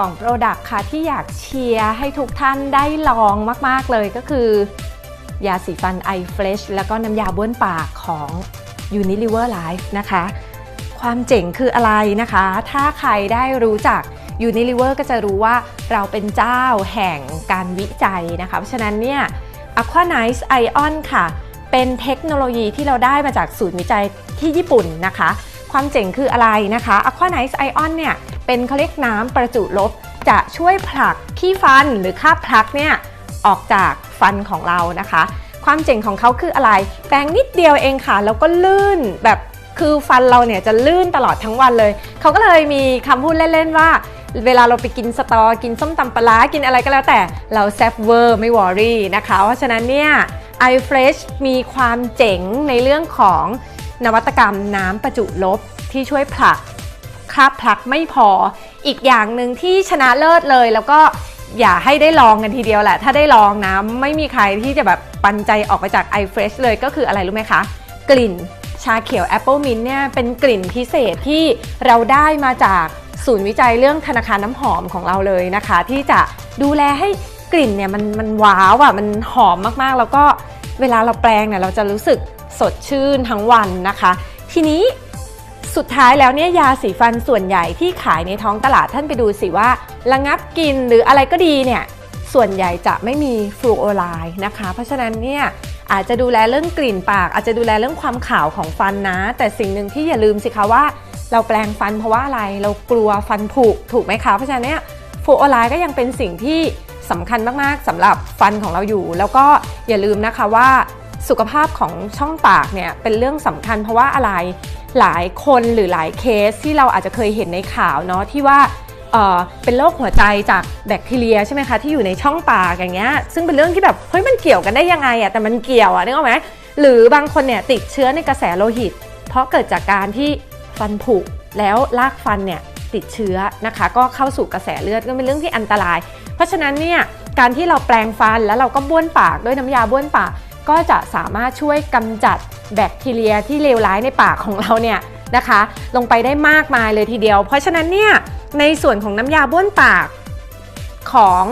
2 Product ค่ะที่อยากเชียร์ให้ทุกท่านได้ลองมาก ๆ เลยก็คือยาสีฟัน i Fresh แล้วก็น้ำยาบ้วนปากของ Unilever Life นะคะ ความเจ๋งคืออะไรนะคะ ถ้าใครได้รู้จัก Unilever ก็จะรู้ว่าเราเป็นเจ้าแห่งการวิจัยนะคะ เพราะฉะนั้นเนี่ย Aqua Nice Ion ค่ะ เป็นเทคโนโลยีที่เราได้มาจากศูนย์วิจัยที่ญี่ปุ่นนะคะ ความเจ๋งคืออะไรนะคะ Aqua Nice Ion เนี่ยเป็นเขาเรียกน้ำประจุลบ จะช่วยผลักขี้ฟันหรือคราบพลักเนี่ยออกจากฟันของเรานะคะ ความเจ๋งของเขาคืออะไร แปรงนิดเดียวเองค่ะ แล้วก็ลื่นแบบคือฟันเราเนี่ยจะลื่นตลอดทั้งวันเลย เขาก็เลยมีคำพูดเล่นๆว่า เวลาเราไปกินสตอ กินส้มตำปลาร้ากินอะไรก็แล้วแต่เราแซฟเวอร์ไม่วอรี่นะคะ เพราะฉะนั้นเนี่ย iFresh มีความเจ๋งในเรื่องของ นวัตกรรมน้ำประจุลบที่ช่วยผลักคราบพลักไม่พอ อีกอย่างหนึ่งที่ชนะเลิศเลย แล้วก็อย่าให้ได้ลองกันทีเดียวแหละ ถ้าได้ลองนะไม่มีใครที่จะแบบปันใจออกไปจาก iFresh เลยก็คืออะไรรู้ไหมคะ กลิ่นชาเขียว Apple Mint เนี่ยเป็นกลิ่นพิเศษที่เราได้มาจากศูนย์วิจัยเรื่องธนาคารน้ำหอมของเราเลยนะคะ ที่จะดูแลให้กลิ่นเนี่ยมันมันว้าวอะมันหอมมากๆ แล้วก็เวลาเราแปรงเนี่ยเราจะรู้สึก สดชื่นทั้งวันนะคะ ทีนี้สุดท้ายแล้วเนี่ยยาสีฟันส่วนใหญ่ที่ขายในท้องตลาดท่านไปดูสิว่า ระงับกลินหรืออะไรก็ดีเนี่ยส่วนใหญ่จะไม่มีฟลูออไรด์นะคะ เพราะฉะนั้นเนี่ยอาจจะดูแลเรื่องกลิ่นปาก อาจจะดูแลเรื่องความขาวของฟันนะ แต่สิ่งหนึ่งที่อย่าลืมสิคะว่า เราแปลงฟันเพราะว่าอะไรเรากลัวฟันผุถูกไหมคะเพราะฉะนั้นเนี่ยฟลูออไรด์ก็ยังเป็นสิ่งที่สำคัญมากๆสำหรับฟันของเราอยู่ แล้วก็อย่าลืมนะคะว่า สุขภาพของช่องปากเนี่ยเป็นเรื่องสำคัญ เพราะว่าอะไรหลายคนหรือหลายเคสที่เราอาจจะเคยเห็นในข่าวเนาะที่ว่าเเป็นโรคหัวใจจากแบคทีเรียใช่ไหมคะที่อยู่ในช่องปากอย่างเงี้ยซึ่งเป็นเรื่องที่แบบเฮ้ยมันเกี่ยวกันได้ยังไงอะแต่มันเกี่ยวอะนึกออกไหมหรือบางคนเนี่ยติดเชื้อในกระแสโลหิต เพราะเกิดจากการที่ฟันผุแล้วลากฟันเนี่ยติดเชื้อนะคะ ก็เข้าสู่กระแสเลือดก็เป็นเรื่องที่อันตราย เพราะฉะนั้นเนี่ยการที่เราแปลงฟันแล้วเราก็บ้วนปากด้วยน้ำยาบ้วนปาก ก็จะสามารถช่วยกำจัดแบคทีเรียที่เลวร้ายในปากของเราเนี่ยนะคะ ลงไปได้มากมายเลยทีเดียว เพราะฉะนั้นเนี่ยในส่วนของน้ำยาบ้วนปากของ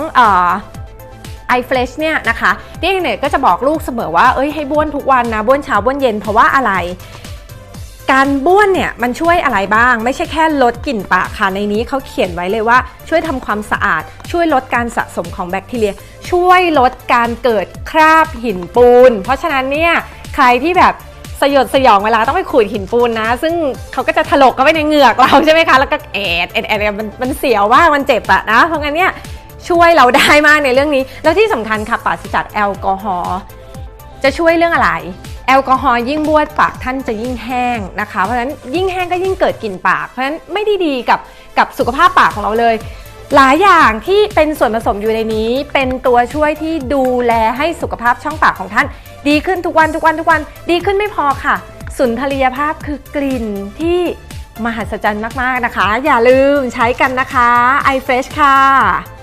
ไอเฟลชเนี่ยนะคะเด็กเนี่ยก็จะบอกลูกเสมอว่าเอ้ยให้บ้วนทุกวันนะบ้วนเช้าบ้วนเย็นเพราะว่าอะไร การบ้วนเนี่ยมันช่วยอะไรบ้าง ไม่ใช่แค่ลดกลิ่นปากค่ะในนี้เขาเขียนไว้เลยว่า ช่วยทำความสะอาด ช่วยลดการสะสมของแบคทีเรีย ช่วยลดการเกิดคราบหินปูน เพราะฉะนั้นเนี่ยใครที่แบบสยดสยองเวลาต้องไปขูดหินปูนนะ ซึ่งเขาก็จะถลกเข้าไปในเหงือกเราใช่ไหมคะ แล้วก็แอดแอดแอดมันมันเสียวว่ามันเจ็บอะนะ เพราะงั้นเนี่ยช่วยเราได้มากในเรื่องนี้ แล้วที่สำคัญค่ะปราศจากแอลกอฮอล์จะช่วยเรื่องอะไร แอลกอฮอล์ยิ่งบ้วนปากท่านจะยิ่งแห้งนะคะ เพราะฉะนั้นยิ่งแห้งก็ยิ่งเกิดกลิ่นปาก เพราะฉะนั้นไม่ได้ดีกับกับสุขภาพปากของเราเลย หลายอย่างที่เป็นส่วนผสมอยู่ในนี้ เป็นตัวช่วยที่ดูแลให้สุขภาพช่องปากของท่าน ดีขึ้นทุกวันทุกวันทุกวันดีขึ้นไม่พอค่ะ สุนทรียภาพคือกลิ่นที่มหัศจรรย์มาก ๆ นะคะ อย่าลืมใช้กันนะคะ i f r e s h ค่ะ